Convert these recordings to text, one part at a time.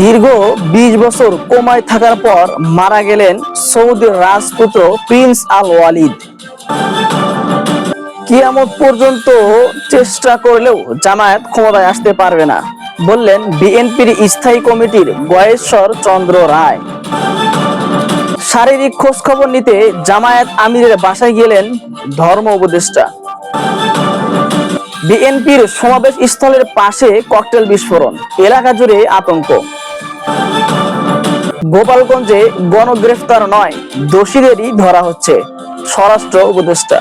দীর্ঘ বিশ বছর কোমায় থাকার পর মারা গেলেন সৌদির রাজপুত্র প্রিন্স আল ওয়ালিদ। কিয়ামত পর্যন্ত চেষ্টা করলেও জামায়াত ক্ষমতায় আসতে পারবে না, বললেন বিএনপির স্থায়ী কমিটির গয়েশ্বর চন্দ্র রায়। শারীরিক খোঁজ খবর নিতে জামায়াত আমিরের বাসায় গেলেন ধর্ম উপদেষ্টা। বিএনপির সমাবেশ স্থলের পাশে ককটেল বিস্ফোরণ, এলাকা জুড়ে আতঙ্ক। গোপালগঞ্জে গণগ্রেফতার নয়, দোষীদেরই ধরা হচ্ছে, স্বরাষ্ট্র উপদেষ্টা।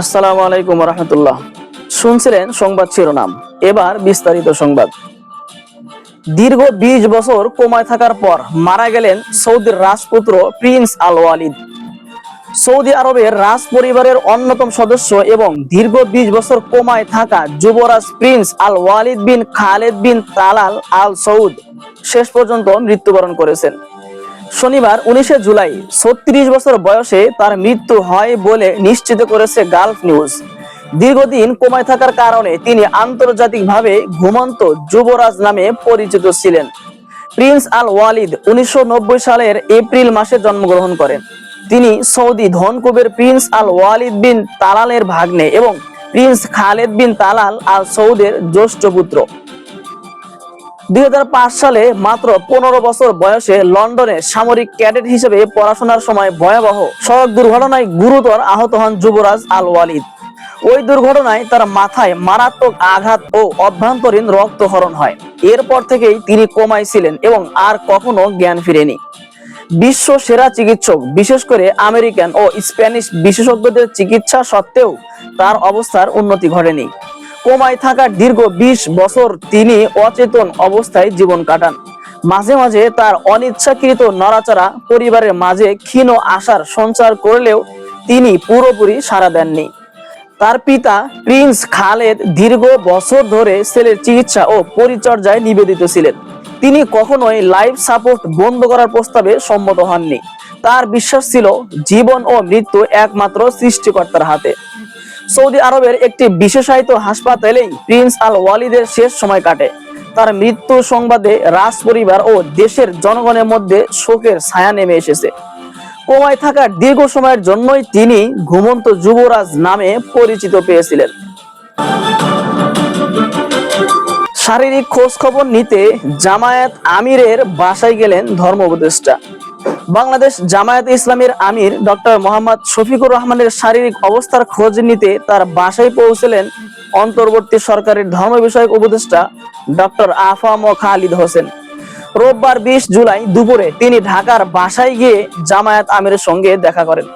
আসসালামু আলাইকুম রহমতুল্লাহ শুনছিলেন সংবাদ শিরোনাম, এবার বিস্তারিত সংবাদ। দীর্ঘ বিশ বছর কোমায় থাকার পর মারা গেলেন সৌদির রাজপুত্র প্রিন্স আল ওয়ালিদ সৌদি আরবের রাজ পরিবারের অন্যতম সদস্য এবং দীর্ঘ বিশ বছর কোমায় থাকা যুবরাজ prince Al Waleed bin Khaled bin Talal Al Saud শেষ পর্যন্ত মৃত্যুবরণ করেছেন। শনিবার উনিশে জুলাই ছত্রিশ বছর বয়সে তার মৃত্যু হয় বলে নিশ্চিত করেছে গালফ নিউজ। দীর্ঘদিন কোমায় থাকার কারণে তিনি আন্তর্জাতিকভাবে ঘুমন্ত যুবরাজ নামে পরিচিত ছিলেন। প্রিন্স আল ওয়ালিদ উনিশশো নব্বই সালের এপ্রিল মাসে জন্মগ্রহণ করেন। তিনি সৌদি ধনকুবের প্রিন্স আল ওয়ালিদ বিন তালালের ভাগ্নে এবং prince Khaled bin Talal Al সৌদের জ্যেষ্ঠ পুত্র। দুই সালে মাত্র পনেরো বছর বয়সে লন্ডনে সামরিক ক্যাডেট হিসেবে পড়াশোনার সময় ভয়াবহ সড়ক দুর্ঘটনায় গুরুতর আহত হন যুবরাজ আল ওয়ালিদ। ওই দুর্ঘটনায় তার মাথায় মারাত্মক আঘাত ও অভ্যন্তরীণ রক্তহরণ হয়। এরপর থেকেই তিনি কোমায় ছিলেন এবং আর কখনো জ্ঞান ফিরেনি। বিশ্ব সেরা চিকিৎসক, বিশেষ করে আমেরিকান ও স্প্যানিশ বিশেষজ্ঞদের চিকিৎসা সত্ত্বেও তার অবস্থার উন্নতি ঘটেনি। কোমায় থাকা দীর্ঘ বিশ বছর তিনি অচেতন অবস্থায় জীবন কাটান। মাঝে মাঝে তার অনিচ্ছাকৃত নড়াচড়া পরিবারের মাঝে ক্ষীণ আশার সঞ্চার করলেও তিনি পুরোপুরি সাড়া দেননি। তার পিতা প্রিন্স খালেদ দীর্ঘ বছর ধরে ছেলের চিকিৎসা ও পরিচর্যায় নিবেদিত ছিলেন। তিনি কখনোই লাইফ সাপোর্ট বন্ধ করার প্রস্তাবে সম্মত হননি। তার বিশ্বাস ছিল জীবন ও মৃত্যু একমাত্র সৃষ্টিকর্তার হাতে। সৌদি আরবের একটি বিশেষায়িত হাসপাতালেই প্রিন্স আল ওয়ালিদের শেষ সময় কাটে। তার মৃত্যু সংবাদে রাজ পরিবার ও দেশের জনগণের মধ্যে শোকের ছায়া নেমে এসেছে। কোমায় থাকার দীর্ঘ সময়ের জন্যই তিনি ঘুমন্ত যুবরাজ নামে পরিচিত পেয়েছিলেন। শারীরিক খোঁজ খবর নিতে জামায়াত আমিরের বাসায় গেলেন ধর্ম উপদেষ্টা বাংলাদেশ জামায়াত ইসলামের আমির ডক্টর মোহাম্মদ শফিকুর রহমানের শারীরিক অবস্থার খোঁজ নিতে তার বাসায় পৌঁছলেন অন্তর্বর্তী সরকারের ধর্ম বিষয়ক উপদেষ্টা ডক্টর আফাম খালিদ হোসেন। রোববার বিশ জুলাই দুপুরে তিনি ঢাকার বাসায় গিয়ে জামায়াত আমিরের সঙ্গে দেখা করেন।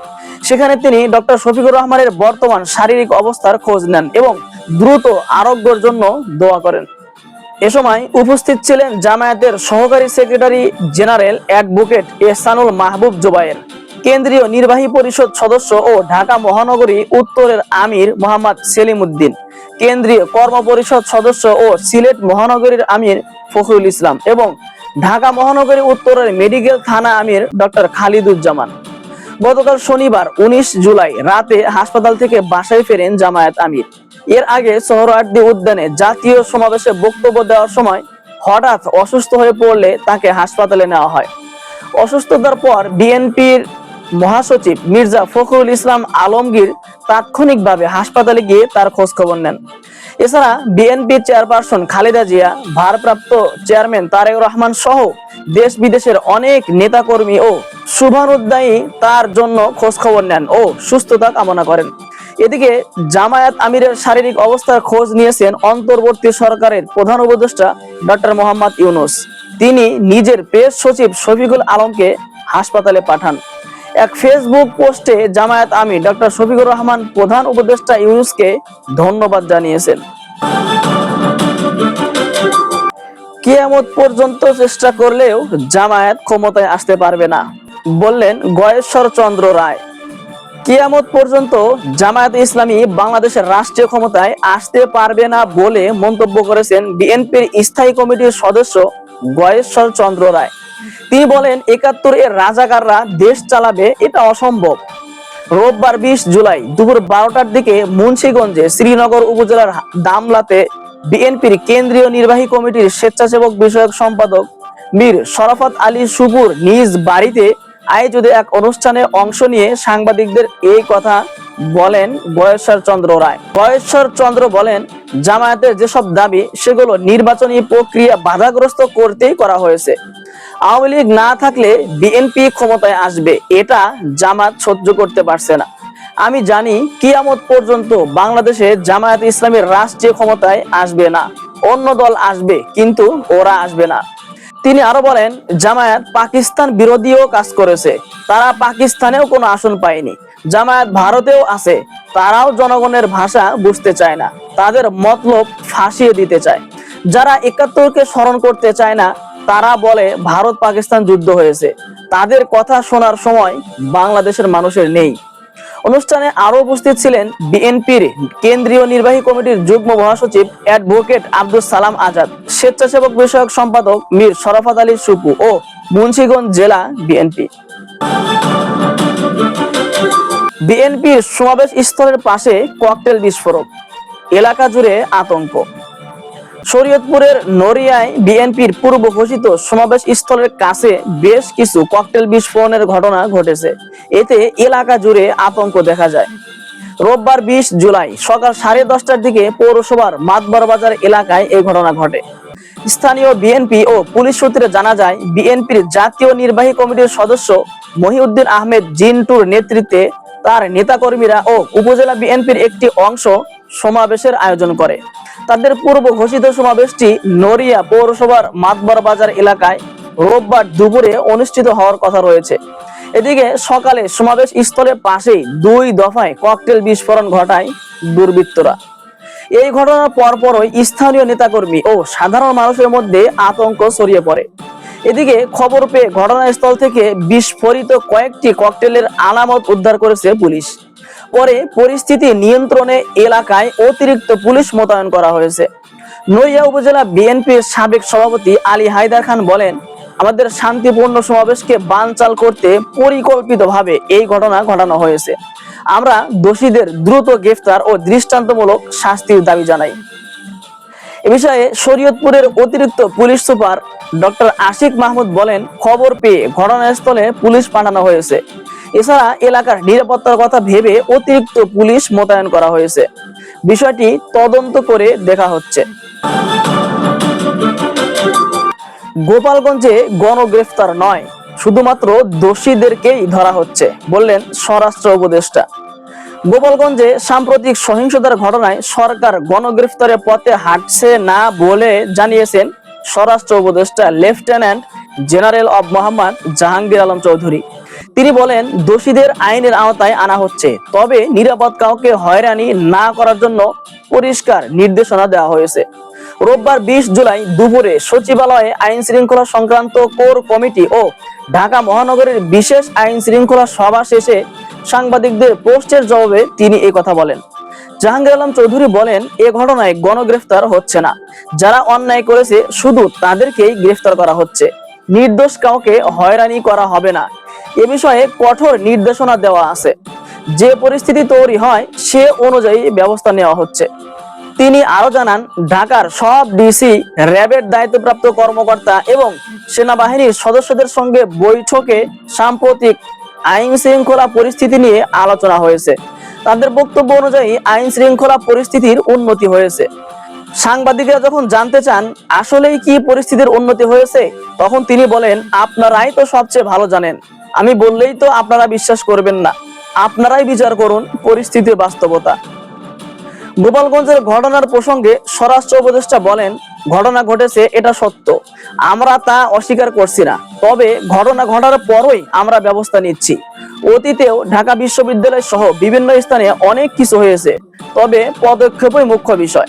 সেখানে তিনি ডক্টর শফিকুর রহমানের বর্তমান শারীরিক অবস্থার খোঁজ নেন এবং দ্রুত আরোগ্যের জন্য দোয়া করেন। এ সময় উপস্থিত ছিলেন জামায়াতের সহকারী secretary general advocate Ehsanul Mahbub Zubayer. কেন্দ্রীয় নির্বাহী পরিষদ সদস্য ও ঢাকা মহানগরী উত্তরের আমির মোহাম্মদ সেলিম উদ্দিন কেন্দ্রীয় কর্ম পরিষদ সদস্য ও সিলেট মহানগরীর আমির ফখরুল ইসলাম এবং ঢাকা মহানগরী উত্তরের মেডিকেল থানা আমির ডক্টর খালিদুজ্জামান। গতকাল শনিবার উনিশ জুলাই রাতে হাসপাতাল থেকে বাসায় ফেরেন জামায়াত আমির। এর আগে সোহরাওয়ার্দী উদ্যানে জাতীয় সমাবেশে বক্তব্য দেওয়ার সময় হঠাৎ অসুস্থ হয়ে পড়লে তাকে হাসপাতালে নেওয়া হয়। অসুস্থতার পর বিএনপির মহাসচিব মির্জা ফখরুল ইসলাম আলমগীর তাৎক্ষণিকভাবে হাসপাতালে গিয়ে তার খোঁজ খবর নেন। এছাড়া বিএনপির চেয়ারপারসন খালেদা জিয়া, ভারপ্রাপ্ত চেয়ারম্যান তারেক রহমান সহ দেশ বিদেশের অনেক নেতাকর্মী ও শুভানুদ্দায়ী তার জন্য খোঁজ খবর নেন ও সুস্থতা কামনা করেন। এদিকে জামায়াত আমিরের শারীরিক অবস্থার খোঁজ নিয়েছেন অন্তর্বর্তী সরকারের প্রধান উপদেষ্টা ডক্টর মোহাম্মদ ইউনুস। তিনি নিজের প্রেস সচিব শফিকুল আলমকে হাসপাতালে পাঠান। এক ফেসবুক পোস্টে জামায়াত আমির ডক্টর শফিকুর রহমান প্রধান উপদেষ্টা ইউনুসকে ধন্যবাদ জানিয়েছেন। কিয়ামত পর্যন্ত চেষ্টা করলেও জামায়াত ক্ষমতায় আসতে পারবে না, বললেন গয়েশ্বর চন্দ্র রায়। কিয়ামত পর্যন্ত জামায়াত ইসলামী বাংলাদেশের রাষ্ট্রীয় ক্ষমতায় আসতে পারবে না বলে মন্তব্য করেছেন বিএনপির স্থায়ী কমিটির সদস্য গয়েশ্বর চন্দ্র রায়। তিনি বলেন, একাত্তর এর রাজাকাররা দেশ চালাবে, এটা অসম্ভব। রোববার বিশ জুলাই দুপুর বারোটার দিকে মুন্সীগঞ্জে শ্রীনগর উপজেলার দামলাতে বিএনপির কেন্দ্রীয় নির্বাহী কমিটির স্বেচ্ছাসেবক বিষয়ক সম্পাদক মীর শরাফত আলী সুপুর নিজ বাড়িতে আয়োজিত এক অনুষ্ঠানে অংশ নিয়ে সাংবাদিকদের এই কথা বলেন বয়েশ্বর চন্দ্র রায়। বয়েশ্বর চন্দ্র বলেন, জামায়াতের যেসব দাবি, সেগুলো নির্বাচনী প্রক্রিয়া বাধাগ্রস্ত করতেই করা হয়েছে। আওয়ামী লীগ না থাকলে বিএনপি ক্ষমতায় আসবে, এটা জামাত সহ্য করতে পারছে না। আমি জানি কিয়ামত পর্যন্ত বাংলাদেশে জামায়াত ইসলামের রাষ্ট্রীয় ক্ষমতায় আসবে না। অন্য দল আসবে, কিন্তু ওরা আসবে না। তিনি আরও বলেন, জামায়াত পাকিস্তান বিরোধীও কাজ করেছে। তারা পাকিস্তানেও কোনো আসন পায়নি। জামায়াত ভারতেও আছে। তারাও জনগণের ভাষা বুঝতে চায় না। তাদের মতলব ফাঁসিয়ে দিতে চায়। যারা একাত্তরকে স্মরণ করতে চায় না, তারা বলে ভারত পাকিস্তান যুদ্ধ হয়েছে। তাদের কথা শোনার সময় বাংলাদেশের মানুষের নেই। অনুষ্ঠানে আরও উপস্থিত ছিলেন বিএনপির কেন্দ্রীয় নির্বাহী কমিটির যুগ্ম মহাসচিব অ্যাডভোকেট আব্দুল সালাম আজাদ, স্বেচ্ছাসেবক বিষয়ক সম্পাদক মীর শরাফত আলী সুপু ও মুন্সিগঞ্জ জেলা বিএনপি। বিএনপির সমাবেশ স্থলের পাশে ককটেল বিস্ফোরক, এলাকা জুড়ে আতঙ্ক। শরীয়তপুরের নড়িয়ায় বিএনপির পূর্ব ঘোষিত সমাবেশ স্থলের কাছে বেশ কিছু ককটেল বিস্ফোরণের ঘটনা ঘটেছে। এতে এলাকা জুড়ে আতঙ্ক দেখা যায়। রোববার বিশ জুলাই সকাল সাড়ে দশটার দিকে পৌরসভার মাতবর বাজার এলাকায় এই ঘটনা ঘটে। স্থানীয় বিএনপি ও পুলিশ সূত্রে জানা যায়, বিএনপির জাতীয় নির্বাহী কমিটির সদস্য মহিউদ্দিন আহমেদ জিন্টুর নেতৃত্বে তার নেতাকর্মীরা ও উপজেলা বিএনপির একটি অংশ সমাবেশের আয়োজন করে। তাদের পূর্ব ঘোষিত সমাবেশটি নড়িয়া পৌরসভার মাতবর বাজার এলাকায় রোববার দুপুরে অনুষ্ঠিত হওয়ার কথা রয়েছে। এদিকে সকালে সমাবেশ স্থলের পাশেই দুই দফায় ককটেল বিস্ফোরণ ঘটায় দুর্বৃত্তরা। এই ঘটনার পরপরই স্থানীয় নেতাকর্মী ও সাধারণ মানুষের মধ্যে আতঙ্ক ছড়িয়ে পড়ে। এদিকে খবর পেয়ে ঘটনাস্থল থেকে বিস্ফোরিত কয়েকটি ককটেলের আলামত উদ্ধার করেছে পুলিশ। পরে পরিস্থিতি নিয়ন্ত্রণে এলাকায় অতিরিক্ত পুলিশ মোতায়েন করা হয়েছে। নড়িয়া উপজেলা বিএনপির সাবেক সভাপতি আলী হায়দার খান বলেন, আমাদের শান্তিপূর্ণ সমাবেশকে বানচাল করতে পরিকল্পিতভাবে এই ঘটনা ঘটানো হয়েছে। আমরা দোষীদের দ্রুত গ্রেফতার ও দৃষ্টান্তমূলক শাস্তির দাবি জানাই। এ বিষয়ে শরীয়তপুরের অতিরিক্ত police super doctor Ashiq Mahmud বলেন, খবর পেয়ে ঘটনাস্থলে পুলিশ পাঠানো হয়েছে। এছাড়া এলাকার নিরাপত্তার কথা ভেবে অতিরিক্ত পুলিশ মোতায়েন করা হয়েছে। বিষয়টি তদন্ত করে দেখা হচ্ছে। গোপালগঞ্জে গণগ্রেফতার নয়, শুধুমাত্র দোষীদেরকেই ধরা হচ্ছে, বললেন স্বরাষ্ট্র উপদেষ্টা। গোপালগঞ্জে সাম্প্রতিক সহিংসতার ঘটনায় সরকার গণগ্রেফতারের পথে হাঁটছে না বলে জানিয়েছেন স্বরাষ্ট্র উপদেষ্টা লেফটেন্যান্ট জেনারেল অব মোহাম্মদ জাহাঙ্গীর আলম চৌধুরী। তিনি বলেন, দোষীদের আইনের আওতায় আনা হচ্ছে। তবে নিরাপদ কাউকে হয়রানি না করার জন্য পরিষ্কার নির্দেশনা দেওয়া হয়েছে। রোববার বিশ জুলাই দুপুরে সচিবালয়ে আইন শৃঙ্খলা সংক্রান্ত কোর কমিটি ও ঢাকা মহানগরের বিশেষ আইন শৃঙ্খলা সভা শেষে সাংবাদিকদের পোস্টের জবাবে তিনি এই কথা বলেন। জাহাঙ্গীর আলম চৌধুরী বলেন, এ ঘটনায় গণগ্রেফতার হচ্ছে না। যারা অন্যায় করেছে, শুধু তাদেরকেই গ্রেফতার করা হচ্ছে। নির্দোষ কাউকে হয়রানি করা হবে না। এ বিষয়ে কঠোর নির্দেশনা দেওয়া আছে। যে পরিস্থিতি তৈরি হয়, সে অনুযায়ী ব্যবস্থা নেওয়া হচ্ছে। তিনি আরও জানান, ঢাকার সব ডিসি র্যাবের দায়িত্বপ্রাপ্ত কর্মকর্তা এবং সেনাবাহিনীর সদস্যদের সঙ্গে বৈঠকে সাম্প্রতিক আইন শৃঙ্খলা পরিস্থিতি নিয়ে আলোচনা হয়েছে। তাদের বক্তব্য অনুযায়ী আইন শৃঙ্খলা পরিস্থিতির উন্নতি হয়েছে। সাংবাদিকরা যখন জানতে চান, আসলেই কি পরিস্থিতির উন্নতি হয়েছে, তখন তিনি বলেন আপনারাই তো সবচেয়ে ভালো জানেন। আমি বললেই তো আপনারা বিশ্বাস করবেন না। আপনারাই বিচার করুন পরিস্থিতির বাস্তবতা। গোপালগঞ্জের ঘটনার প্রসঙ্গে স্বরাষ্ট্র উপদেষ্টা বলেন, ঘটনা ঘটেছে, এটা সত্য। আমরা তা অস্বীকার করছি না। তবে ঘটনা ঘটার পরই আমরা ব্যবস্থা নিচ্ছি। অতীতেও ঢাকা বিশ্ববিদ্যালয় সহ বিভিন্ন স্থানে অনেক কিছু হয়েছে। তবে পদক্ষেপই মুখ্য বিষয়।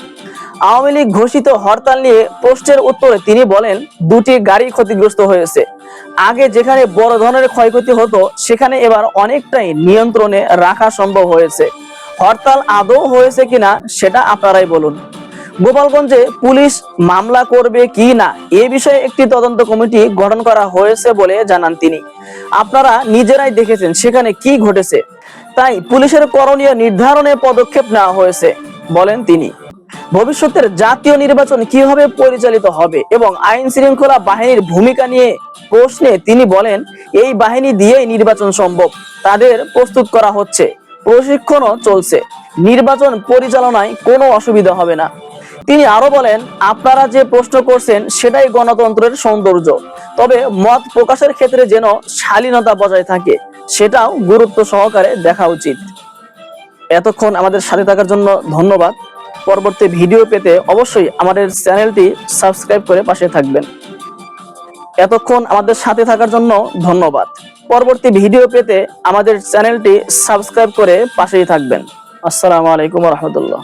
আওয়ামী লীগ ঘোষিত হরতাল নিয়ে পোস্টের উত্তরে তিনি বলেন, দুটি গাড়ি ক্ষতিগ্রস্ত হয়েছে। আগে যেখানে বড় ধরনের ক্ষয়ক্ষতি হতো, সেখানে এবার অনেকটাই নিয়ন্ত্রণে রাখা সম্ভব হয়েছে। হরতাল আদৌ হয়েছে কিনা, সেটা আপনারাই বলুন। গোপালগঞ্জে পুলিশ মামলা করবে কি না, এ বিষয়ে একটি তদন্ত কমিটি গঠন করা হয়েছে বলে জানান তিনি। আপনারা নিজেরাই দেখেছেন সেখানে কি ঘটেছে। তাই পুলিশের করণীয় নির্ধারণে পদক্ষেপ নেওয়া হয়েছে, বলেন তিনি। ভবিষ্যতের জাতীয় নির্বাচন কীভাবে পরিচালিত হবে এবং আইন শৃঙ্খলা বাহিনীর ভূমিকা নিয়ে প্রশ্নে তিনি বলেন, এই বাহিনী দিয়েই নির্বাচন সম্ভব। তাদের প্রস্তুত করা হচ্ছে। প্রশিক্ষণও চলছে। নির্বাচন পরিচালনায় কোনো অসুবিধা হবে না। তিনি আরও বলেন, আপনারা যে প্রশ্ন করছেন সেটাই গণতন্ত্রের সৌন্দর্য। তবে মত প্রকাশের ক্ষেত্রে যেন শালীনতা বজায় থাকে, সেটাও গুরুত্ব সহকারে দেখা উচিত। এতক্ষণ আমাদের সাথে থাকার জন্য ধন্যবাদ। পরবর্তী ভিডিও পেতে অবশ্যই আমাদের চ্যানেলটি সাবস্ক্রাইব করে পাশে থাকবেন। এতক্ষণ আমাদের সাথে থাকার জন্য ধন্যবাদ। পরবর্তী ভিডিও পেতে আমাদের চ্যানেলটি সাবস্ক্রাইব করে পাশেই থাকবেন। আসসালামু আলাইকুম রহমতুল্লাহ।